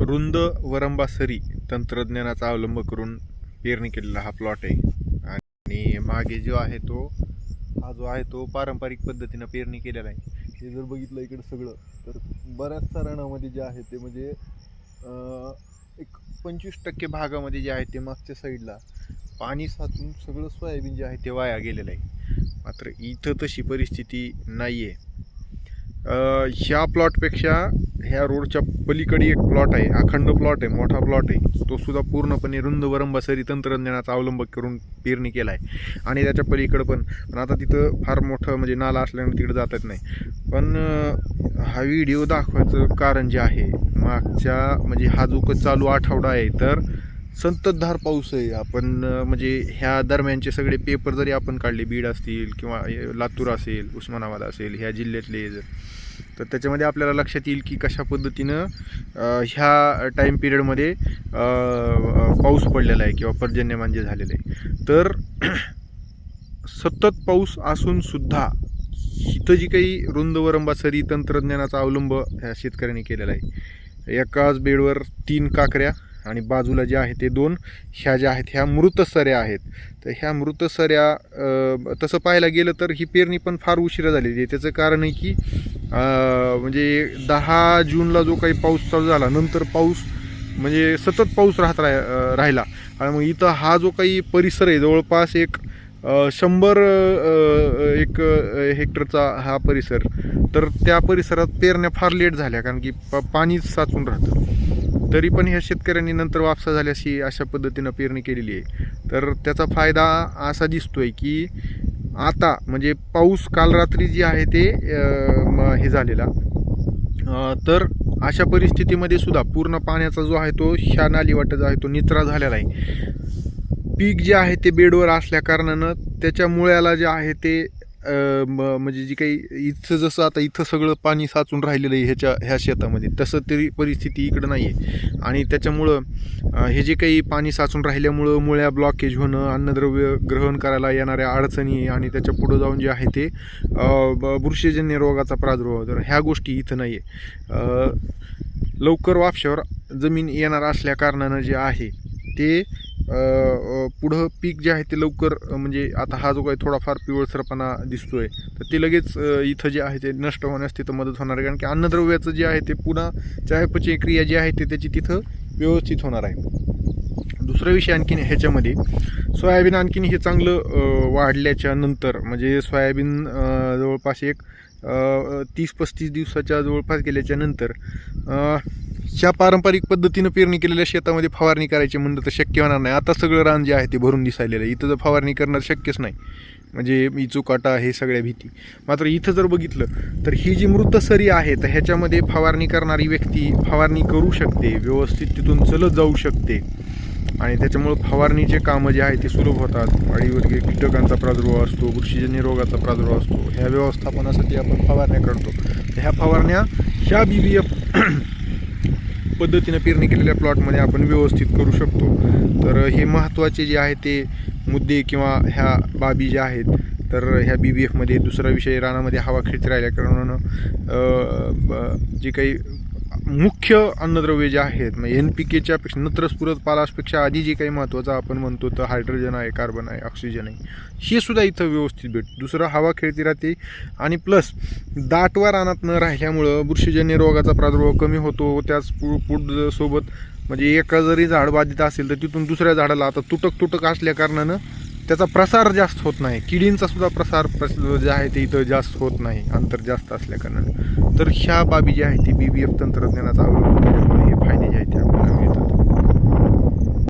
रुंद वरंबासरी तंत्रज्ञानाचा अवलंब करून पेरणी केलेला हा प्लॉट आहे. आणि मागे जो आहे तो हा जो आहे तो पारंपरिक पद्धतीनं पेरणी केलेला आहे. हे जर बघितलं इकडं सगळं तर बऱ्याचशा रणामध्ये जे आहे ते म्हणजे एक पंचवीस टक्के भागामध्ये जे आहे ते मागच्या साईडला पाणी साचून सगळं सोयाबीन जे आहे ते वाया गेलेलं आहे. मात्र इथं तशी परिस्थिती नाही आहे ह्या प्लॉटपेक्षा ह्या रोडच्या पलीकडे एक प्लॉट आहे अखंड प्लॉट आहे मोठा प्लॉट आहे. तो सुद्धा पूर्णपणे रुंद वरंबसरी तंत्रज्ञानाचा अवलंब करून पेरणी केला आहे आणि त्याच्या पलीकडं पण पण आता तिथं फार मोठं म्हणजे नाला असल्यामुळे तिकडं जातच नाही. पण हा व्हिडिओ दाखवायचं कारण जे आहे मागच्या म्हणजे हा जो चालू आठवडा आहे तर संततधार पाऊस आहे. आपण म्हणजे ह्या दरम्यानचे सगळे पेपर जरी आपण काढले बीड असतील किंवा लातूर असेल उस्मानाबाद असेल ह्या जिल्ह्यातले जर तर त्याच्यामध्ये आपल्याला लक्षात येईल की कशा पद्धतीनं ह्या टाईम पिरियडमध्ये पाऊस पडलेला आहे किंवा पर्जन्यमान जे झालेलं आहे. तर सतत पाऊस असूनसुद्धा इथं जी काही रुंदवरंबासरी तंत्रज्ञानाचा अवलंब ह्या शेतकऱ्यांनी केलेला आहे. एकाच बेडवर तीन काकऱ्या आणि बाजूला जे आहे ते दोन ह्या ज्या आहेत ह्या मृत सऱ्या आहेत. तर ह्या मृत सऱ्या तसं पाहायला गेलं तर ही पेरणी पण फार उशिरा झालेली आहे. त्याचं कारण आहे की म्हणजे दहा जूनला जो काही पाऊस चालू झाला नंतर पाऊस म्हणजे सतत पाऊस राहत राह राहिला. आणि मग इथं हा जो काही परिसर आहे जवळपास एक शंभर एक हेक्टरचा हा परिसर. तर त्या परिसरात पेरण्या फार लेट झाल्या कारण की प पाणीच साचून राहतं. तरी पण ह्या शेतकऱ्यांनी नंतर वापसा झाल्याशी अशा पद्धतीनं पेरणी केलेली आहे. तर त्याचा फायदा असा दिसतोय की आता म्हणजे पाऊस काल रात्री जी आहे ते हे झालेला. तर अशा परिस्थितीमध्ये सुद्धा पूर्ण पाण्याचा जो आहे तो ह्या नालीवाटा जो आहे तो निचरा झालेला आहे. पीक जे आहे ते बेडवर असल्या कारणानं त्याच्या मुळ्याला जे आहे ते म्हणजे जी काही इथं जसं आता इथं सगळं पाणी साचून राहिलेलं आहे ह्याच्या ह्या शेतामध्ये तसं तरी परिस्थिती इकडं नाही आहे. आणि त्याच्यामुळं हे जे काही पाणी साचून राहिल्यामुळं मुळ्या ब्लॉकेज होणं अन्नद्रव्य ग्रहण करायला येणाऱ्या अडचणी आणि त्याच्या पुढं जाऊन जे आहे ते ब- बुरशीजन्य रोगाचा प्रादुर्भाव तर ह्या गोष्टी इथं नाही आहे लवकर वापशावर जमीन येणार असल्या कारणानं जे आहे ते पुढं पीक जे आहे ते लवकर म्हणजे आता हा जो काही थोडाफार पिवळसरपणा दिसतो आहे तर ते लगेच इथं जे आहे ते नष्ट होण्यास तिथं मदत होणार आहे. कारण की अन्नद्रव्याचं जे आहे ते पुन्हा चयापचय क्रिया जी आहे ते त्याची तिथं व्यवस्थित होणार आहे. दुसरा विषय आणखीन ह्याच्यामध्ये सोयाबीन आणखीन हे चांगलं वाढल्याच्या नंतर म्हणजे सोयाबीन जवळपास एक तीस पस्तीस दिवसाच्या जवळपास गेल्याच्यानंतर ह्या पारंपरिक पद्धतीनं पेरणी केलेल्या शेतामध्ये फवारणी करायची म्हणलं तर शक्य होणार नाही. आता सगळं रान जे आहे ते भरून दिसायलेलं आहे. इथं जर फवारणी करणं शक्यच नाही. म्हणजे इचुकाटा हे सगळ्या भीती. मात्र इथं जर बघितलं तर ही जी मृतसरी आहे तर ह्याच्यामध्ये फवारणी करणारी व्यक्ती फवारणी करू शकते व्यवस्थित तिथून चलत जाऊ शकते. आणि त्याच्यामुळं फवारणीचे कामं जे आहे ते सुलभ होतात. वाडीवर्गीय कीटकांचा प्रादुर्भाव असतो बुरशीजन्य रोगाचा प्रादुर्भाव असतो. ह्या व्यवस्थापनासाठी आपण फवारण्या करतो. तर ह्या फवारण्या ह्या बी बी एफ पद्धतीनं पेरणी केलेल्या प्लॉटमध्ये आपण व्यवस्थित करू शकतो. तर हे महत्त्वाचे जे आहे ते मुद्दे किंवा ह्या बाबी ज्या आहेत तर ह्या बी बी एफमध्ये दुसरा विषय रानामध्ये हवा खेळती राहिल्या कारणानं जे काही मुख्य अन्नद्रव्य जे आहेत मग एन पी केच्या पेक्षा नत्रस्फुरत पालासपेक्षा आधी जे काही महत्त्वाचं आपण म्हणतो तर हायड्रोजन आहे कार्बन आहे ऑक्सिजन आहे हे सुद्धा इथं व्यवस्थित भेट दुसरं हवा खेळती राहते आणि प्लस दाटवा रानात न राहिल्यामुळं बुरशीजन्य रोगाचा प्रादुर्भाव कमी होतो. त्याच पु पुढ सोबत म्हणजे एका जरी झाड बाधित असेल तर तिथून दुसऱ्या झाडाला आता तुटक तुटक असल्या कारणानं त्याचा प्रसार जास्त होत नाही. किडींचा सुद्धा प्रसार प्रस जे आहे ते इथं जास्त होत नाही. अंतर जास्त असल्याकारणाने. तर ह्या बाबी ज्या आहेत ती बी बी एफ तंत्रज्ञानाचा अवलंब केल्यामुळे हे फायदे जे आहेत ते आपल्याला मिळतात.